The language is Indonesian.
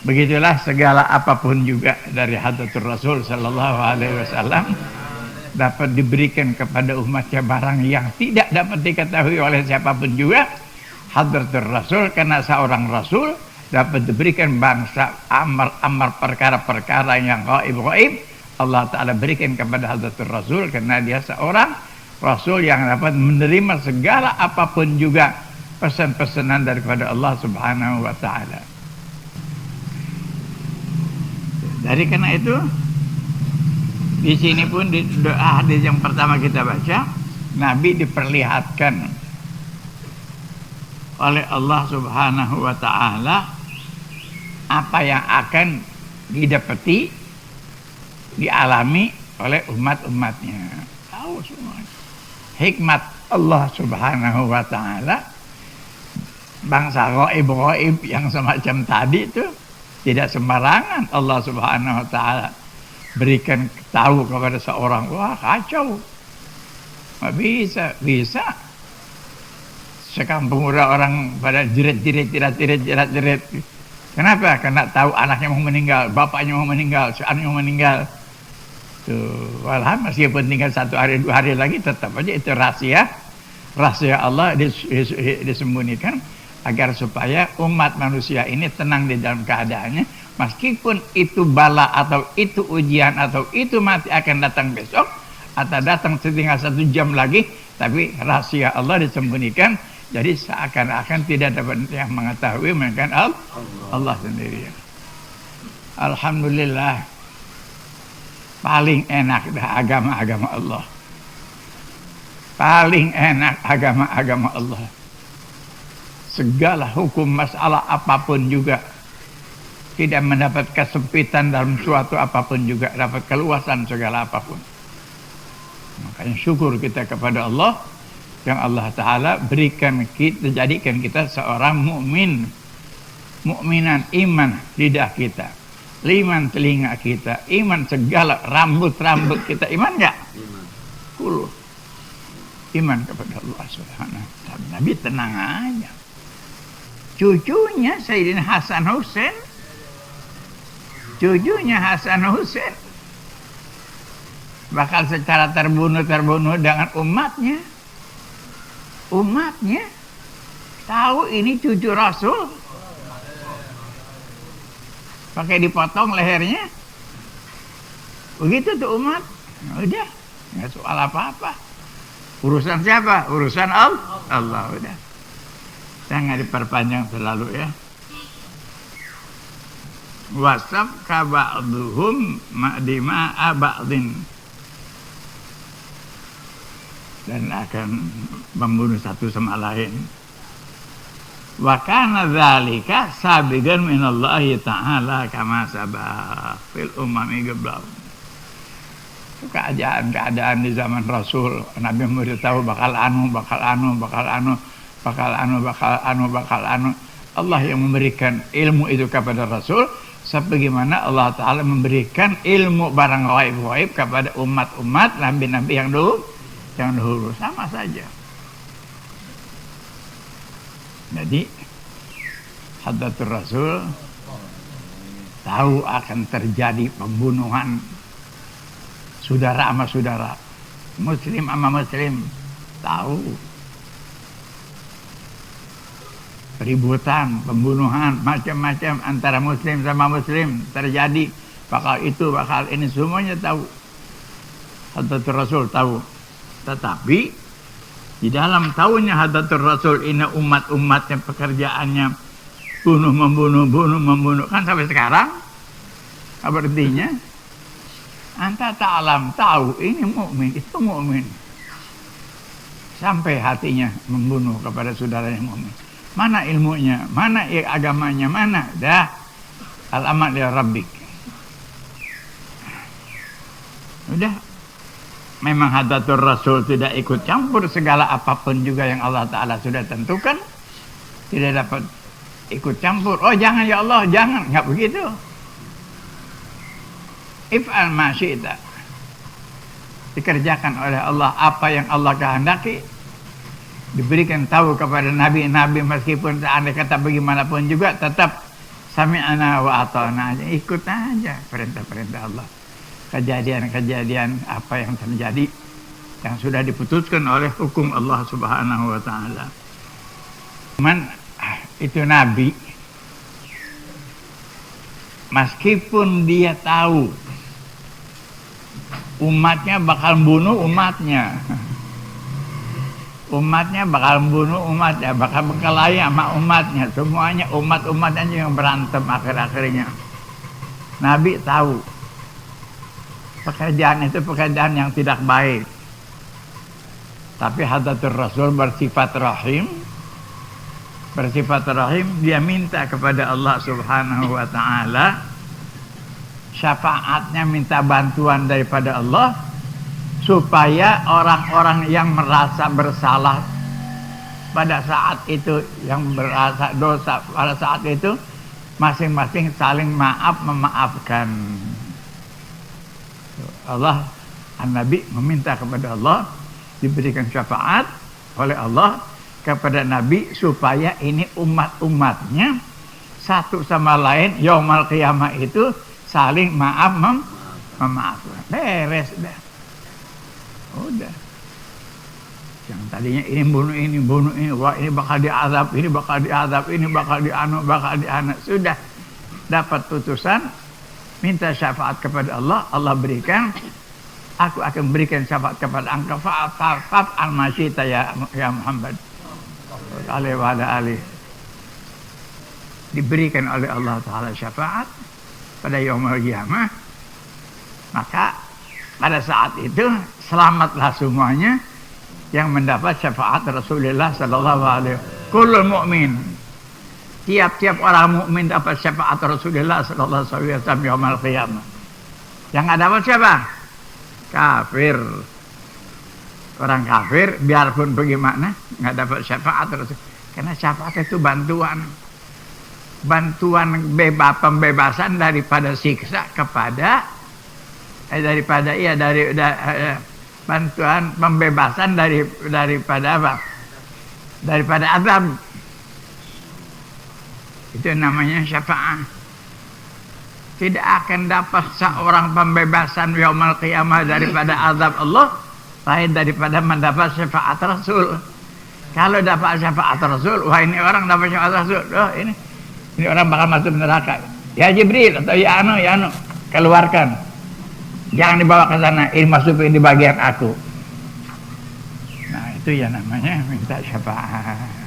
Begitulah segala apa pun juga dari hadratul Rasul sallallahu alaihi wasallam dapat diberikan kepada umatnya barang yang tidak dapat diketahui oleh siapa pun juga hadratul Rasul karena seorang Rasul dapat diberikan bangsa amar-amar perkara-perkara yang gaib-gaib Allah Ta'ala berikan kepada hadratul Rasul karena dia seorang Rasul yang dapat menerima segala apa pun juga pesan-pesanan daripada Allah Subhanahu wa taala. Dari karena itu di sini pun di doa hadis yang pertama kita baca, Nabi diperlihatkan oleh Allah Subhanahu wa taala apa yang akan didapati dialami oleh umat-umatnya. Tahu semua. Hikmat Allah Subhanahu wa taala bangsa gaib-gaib yang semacam tadi itu tidak sembarangan Allah Subhanahu wa taala berikan tahu kepada seorang, wah kacau. Nggak bisa, bisa. Sekampung orang pada jerit-jerit, jerit-jerit, jerit-jerit. Kenapa? Karena tahu anaknya mau meninggal, bapaknya mau meninggal, anaknya mau meninggal. Tuh, walah meskipun tinggal satu hari, dua hari lagi tetap aja itu rahasia. Rahasia Allah dis, dis, disembunyikan agar supaya umat manusia ini tenang di dalam keadaannya meskipun itu bala atau itu ujian atau itu mati akan datang besok atau datang setinggal satu jam lagi tapi rahasia Allah disembunyikan jadi seakan-akan tidak dapat yang mengetahui melainkan Allah, Allah sendiri. Alhamdulillah paling enak dah agama-agama Allah. Paling enak agama-agama Allah segala hukum masalah apa pun juga. Tidak mendapat kesempitan dalam suatu apa pun juga dapat keluasan segala apa pun. Makanya syukur kita kepada Allah yang Allah Ta'ala berikan kita jadikan kita seorang mukmin. Mukminan iman lidah kita liman telinga kita iman segala rambut-rambut kita. Iman enggak iman. Iman kepada Allah Subhanahu wa taala. Nabi tenang aja cucunya Sayyidina Hasan Hussein. Cucunya Hasan Hussein. Bakal secara terbunuh-terbunuh dengan umatnya. Umatnya tahu ini cucu Rasul. Pakai dipotong lehernya. Begitu tuh umat. Udah nggak soal apa-apa. Urusan siapa? Urusan Allah. Allah udah Jangan diperpanjang selalu ya. Wasab kaba'duhum ma'dima aba'din. Dan akan membunuh satu sama lain. Wa kana dzalika sabigan min Allah taala kama sabah fil umami geblau. Keadaan-keadaan di zaman Rasul Nabi memberitahu bakal anu, bakal anu, bakal anu bakal anu bakal anu bakal anu. Allah yang memberikan ilmu itu kepada Rasul. Sebagaimana Allah Ta'ala memberikan ilmu barang gaib-gaib kepada umat-umat nabi-nabi yang dulu yang dahulu sama saja. Jadi Hadratul Rasul tahu akan terjadi pembunuhan saudara sama saudara. Muslim sama muslim tahu ributan, pembunuhan, macam-macam antara muslim sama muslim terjadi. Bakal itu, bakal ini semuanya tahu. Hadatul Rasul tahu. Tetapi di dalam tahunya Hadatul Rasul ini umat-umat yang pekerjaannya bunuh membunuh bunuh membunuh kan sampai sekarang artinya anta ta'alam tahu ini mukmin itu mukmin sampai hatinya membunuh kepada saudaranya mukmin Mana ilmunya? Mana agamanya? Mana? Dah. Alamat ya Rabbik. Udah. Memang hadatul Rasul tidak ikut campur segala apapun juga yang Allah Ta'ala sudah tentukan. Tidak dapat ikut campur. Oh jangan ya Allah, jangan. Nggak begitu. If'al masyida. Dikerjakan oleh Allah apa yang Allah kehendaki diberikan tahu kepada nabi-nabi meskipun seandainya kata bagaimanapun juga tetap sami'ana wa ata'na aja. Ikut aja perintah-perintah Allah. Kejadian-kejadian apa yang terjadi yang sudah diputuskan oleh hukum Allah Subhanahu wa taala. Cuman ah, itu nabi. Meskipun dia tahu umatnya bakal bunuh umatnya umatnya bakal bunuh umatnya bakal berkelahi sama umatnya. Semuanya umat-umatnya yang berantem akhir-akhirnya. Nabi tahu. Pekerjaan itu pekerjaan yang tidak baik. Tapi hadatul Rasul bersifat rahim. Bersifat rahim dia minta kepada Allah Subhanahu wa taala syafaatnya minta bantuan daripada Allah supaya orang-orang yang merasa bersalah pada saat itu yang merasa dosa pada saat itu masing-masing saling maaf memaafkan Allah An-Nabi meminta kepada Allah diberikan syafaat oleh Allah kepada Nabi supaya ini umat-umatnya satu sama lain yaumal qiyamah itu saling maaf mem memaafkan. Beres dah. Udah. Yang tadinya ini bunuh ini, bunuh ini, wah ini bakal diazab, ini bakal diazab, ini bakal dianu, bakal dianu. Sudah dapat putusan, minta syafaat kepada Allah, Allah berikan. Aku akan berikan syafaat kepada engkau. Fa'af al-masyita ya, ya Muhammad alaihi wa ali diberikan oleh Allah taala syafaat pada yaumul kiamah maka pada saat itu selamatlah semuanya yang mendapat syafaat Rasulullah sallallahu alaihi wasallam mukmin tiap-tiap orang mukmin dapat syafaat Rasulullah sallallahu alaihi wasallam yaumul kiamah yang nggak dapat siapa? Kafir. Orang kafir biarpun bagaimana nggak dapat syafaat terus karena syafaat itu bantuan. Bantuan bebas pembebasan daripada siksa kepada eh, daripada iya dari da, eh, bantuan pembebasan dari daripada apa daripada azab itu namanya syafaat tidak akan dapat seorang pembebasan yaumul qiyamah daripada azab Allah lain daripada mendapat syafaat Rasul. Kalau dapat syafaat Rasul, wah ini orang dapat syafaat Rasul, oh ini ini orang bakal masuk neraka. Ya Jibril atau ya Anu, ya Anu, keluarkan. Jangan dibawa ke sana, ini masukin di bagian aku. Nah itu ya namanya minta syafaat.